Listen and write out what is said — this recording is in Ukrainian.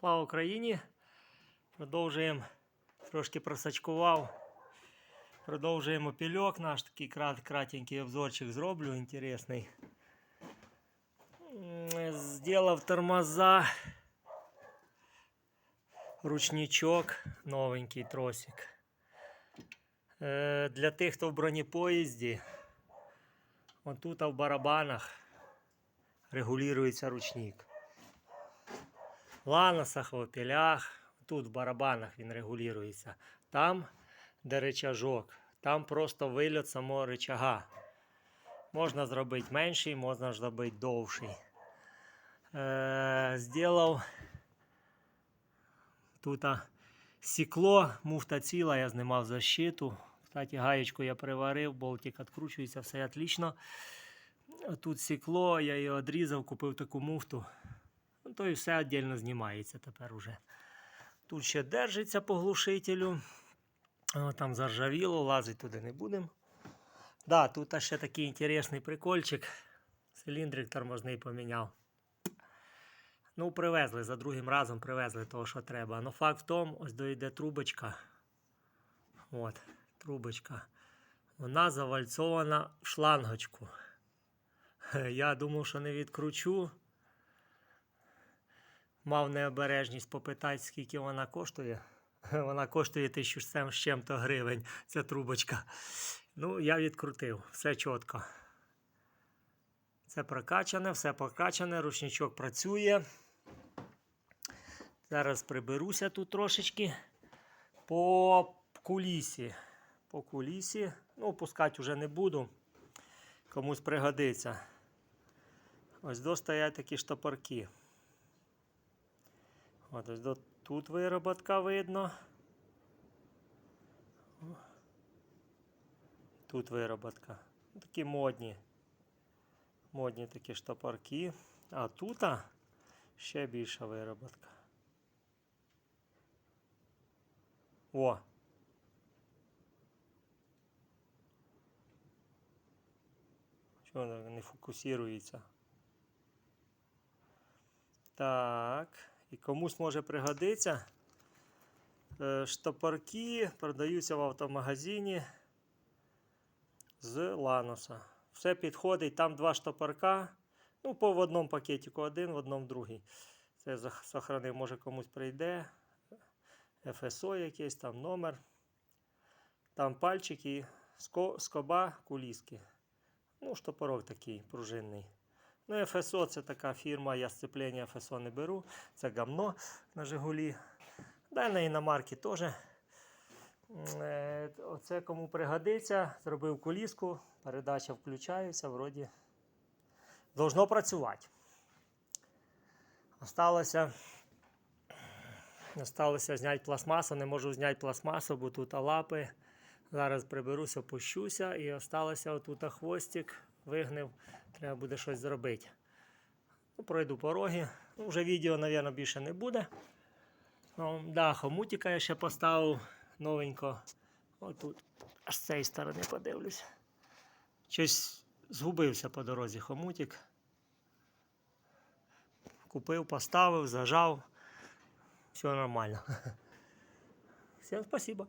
Слава Україні! Продовжуємо, трошки просачкував. Продовжуємо пільок наш такий крат, кратенький обзорчик зроблю, інтересний. Сделав тормоза, ручничок, новенький тросик. Е, Для тих, хто в бронепоїзді, отут в барабанах регулюється ручник. Ланосах, в опілях, тут в барабанах він регулюється. Там, де рычажок, там просто вильот самого рычага. Можна зробити менший, можна зробити довший. Е, Сделав тут сікло, муфта ціла, я знімав защиту. Кстати, гаєчку я приварив, болтик відкручується, все отлично. Тут сікло, я його відрізав, купив таку муфту. То і все віддільно знімається тепер уже. Тут ще держиться по глушителю. Там заржавіло, лазить туди не будемо. Да, тут ще такий інтересний прикольчик. Циліндрик тормозний поміняв. Ну, привезли, за другим разом привезли того, що треба. Ну, факт в тому, ось дойде трубочка. От, трубочка. Вона завальцована в шлангочку. Я думав, що не відкручу. Мав необережність попитати, скільки вона коштує. Вона коштує 1700 з чим-то гривень, ця трубочка. Ну, я відкрутив, все чітко. Це прокачане, все прокачане, ручничок працює. Зараз приберуся тут трошечки по кулісі. По кулісі. Ну, пускати вже не буду. Комусь пригодиться. Ось до такі штопорки. От ось до тут вироботка видно. Тут вироботка. Такі модні. Модні такі штопорки. А тут ще більша вироботка. О! Чого воно не фокусується? Так. І комусь може пригодиться. Е, Штопорки продаються в автомагазині з Ланоса. Все підходить. Там два штопорка. Ну, по в одному пакетику один, в одному другий. Це сохранив, може комусь прийде. ФСО якийсь там номер. Там пальчики, скоба, куліски. Ну, штопорок такий пружинний. Ну, ФСО це така фірма, я сцеплення ФСО не беру. Це гамно на Жигулі. Да, на іномарки теж. Е, Оце кому пригодиться, зробив коліску, передача включається, вроді должно працювати. Осталося, осталося зняти пластмасу, не можу зняти пластмасу, бо тут лапи. Зараз приберуся, пущуся і осталося отут хвостик, вигнив, треба буде щось зробити. Ну, пройду пороги. Вже відео, мабуть, більше не буде. Ну, да, хомутика я ще поставив новенько. Отут. Аж з цієї сторони подивлюсь. Щось згубився по дорозі хомутик. Купив, поставив, зажав. Все нормально. Всім спасибо.